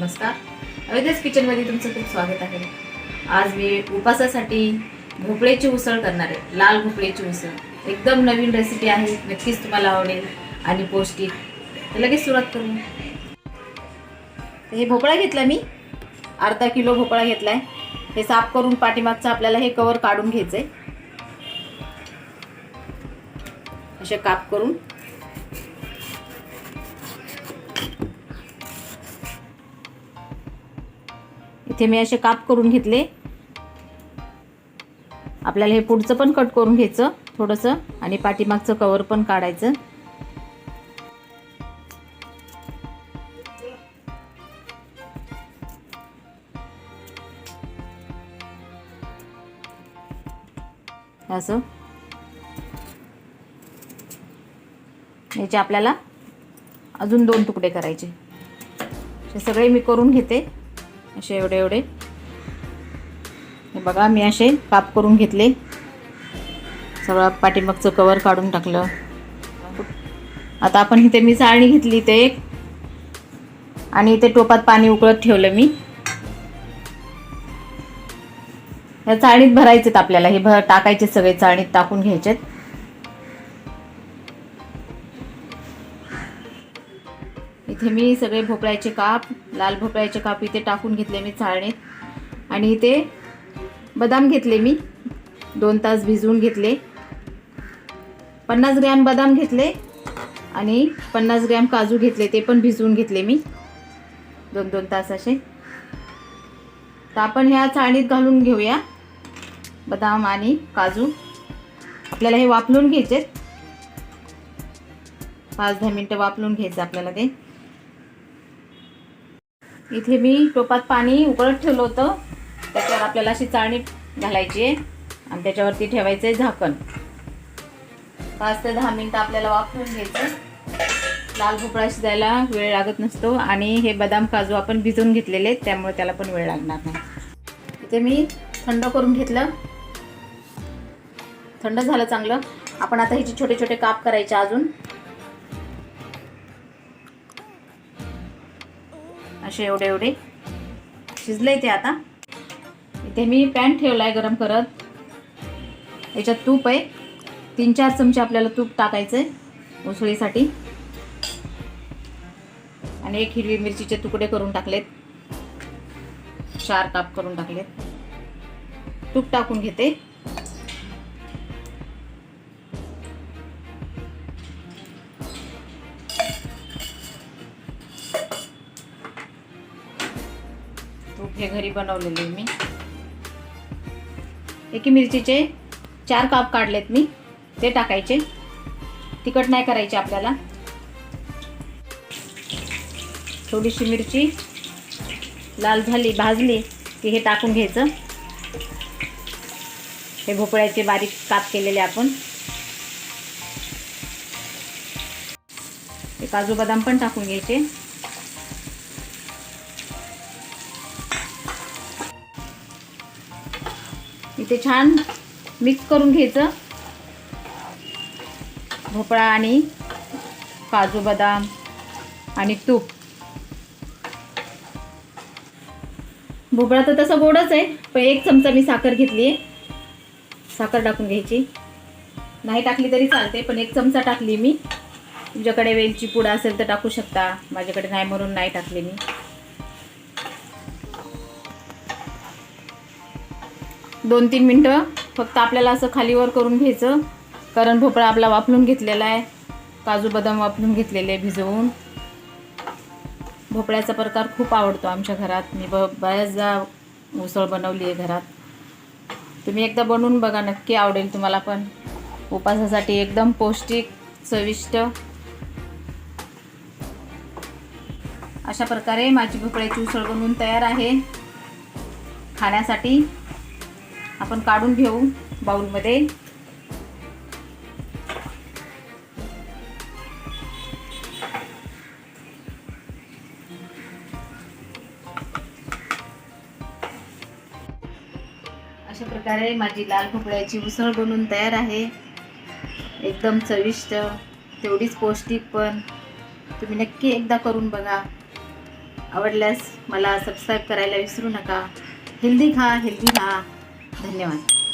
नमस्कार. अवैधच किचनमध्ये तुमचं खूप स्वागत आहे. आज मी उपासासाठी भोपळ्याची उसळ करणार आहे. लाल भोपळ्याची उसळ. एकदम नवीन रेसिपी आहे. नक्कीच तुम्हाला आवडेल आणि पौष्टिक. तर लगेच सुरुवात करू. हे भोपळा घेतला मी. अर्धा किलो भोपळा घेतलाय. हे साफ करून पाठीमागचं आपल्याला हे कवर काढून घ्यायचं आहे असे काप करून इथे मी असे काप करून घेतले. आपल्याला हे पुढचं पण कट करून घ्यायचं थोडंसं आणि पाठीमागचं कवर पण काढायचं. असं. याचे आपल्याला अजून दोन तुकडे करायचे. हे सगळे मी करून घेते. असे एवढे एवढे. हे बघा मी असे काप करून घेतले. सगळं पाठीमागचं कवर काढून टाकलं. आता आपण इथे मी चाळणी घेतली इथे एक. आणि इथे टोपात पाणी उकळत ठेवलं मी. या चाळणीत भरायचेत आपल्याला. हे भर टाकायचे सगळे चाळणीत टाकून घ्यायचेत. इथे मी सगळे भोपळ्याचे काप लाल भोपळ्याचे काप इथे टाकून घेतले मी चाळणीत. आणि इथे बदाम घेतले मी. दोन तास भिजवून घेतले. पन्नास ग्रॅम बदाम घेतले आणि पन्नास ग्रॅम काजू घेतले ते पण भिजवून घेतले मी. दोन दोन तास असे. तर आपण ह्या चाळणीत घालून घेऊया बदाम आणि काजू. आपल्याला हे वापरून घ्यायचे पाच दहा मिनटं वापरून घ्यायचं आपल्याला ते. इथे मी टोपात पाणी उकळत ठेवलं होतं. त्याच्यावर आपल्याला अशी चाळणी घालायची आहे. आणि त्याच्यावरती ठेवायचं आहे झाकण. पाच ते दहा मिनटं आपल्याला वापरून घ्यायचं लाल भोपळा शिजायला वेळ लागत नसतो. आणि हे बदाम काजू आपण भिजवून घेतलेले आहेत त्यामुळे त्याला पण वेळ लागणार नाही. इथे मी थंड करून घेतलं. थंड झालं चांगलं. आपण आता ह्याचे छोटे छोटे काप करायचे अजून. असे एवढे एवढे. शिजले ते आता. इथे मी पॅन ठेवला आहे गरम करत. याच्यात तूप आहे. तीन चार चमचे आपल्याला तूप टाकायचं आहे उसळीसाठी. आणि एक हिरवी मिरचीचे तुकडे करून टाकलेत. चार काप करून टाकलेत. तूप टाकून घेते. तूप हे घरी बनवलेले मी. एकी मिरचीचे चार काप काढलेत मी. ते टाकायचे. तिखट नाही करायचे आपल्याला. थोडीशी मिरची लाल झाली भाजली की हे टाकून घ्यायचं. हे भोपळ्याचे बारीक काप केलेले आपण. हे काजू बदाम पण टाकून घ्यायचे. इथे छान मिक्स करून घ्यायचं. भोपळा आणि काजू बदाम आणि तूप. भोपळा तर तसा गोडच आहे पण एक चमचा मी साखर घेतली आहे. साखर टाकून घ्यायची. नाही टाकली तरी चालते पण एक चमचा टाकली मी. तुमच्याकडे वेलची पुडा असेल तर टाकू शकता. माझ्याकडे नाही म्हणून नाही टाकली मी. दोन तीन मिनटं फक्त आपल्याला असं खालीवर करून घ्यायचं. कारण भोपळा आपला वापरून घेतलेला आहे. काजू बदाम वापरून घेतलेले आहे भिजवून. भोपळ्याचा प्रकार खूप आवडतो आमच्या घरात. मी ब बऱ्याचदा उसळ बनवली आहे घरात. तुम्ही एकदा बनवून बघा नक्की आवडेल तुम्हाला पण. उपासासाठी एकदम पौष्टिक चविष्ट. अशा प्रकारे माझी भोपळ्याची उसळ बनवून तयार आहे. खाण्यासाठी आपण काढून घेऊ बाउलमध्ये. अशा प्रकारे माझी लाल भोपळ्याची उसळ बनवून तयार आहे. एकदम चविष्ट तेवढीच पौष्टिक पण. तुम्ही नक्की एकदा करून बघा. आवडल्यास मला सबस्क्राईब करायला विसरू नका. हेल्दी खा हेल्दी खा धन्यवाद.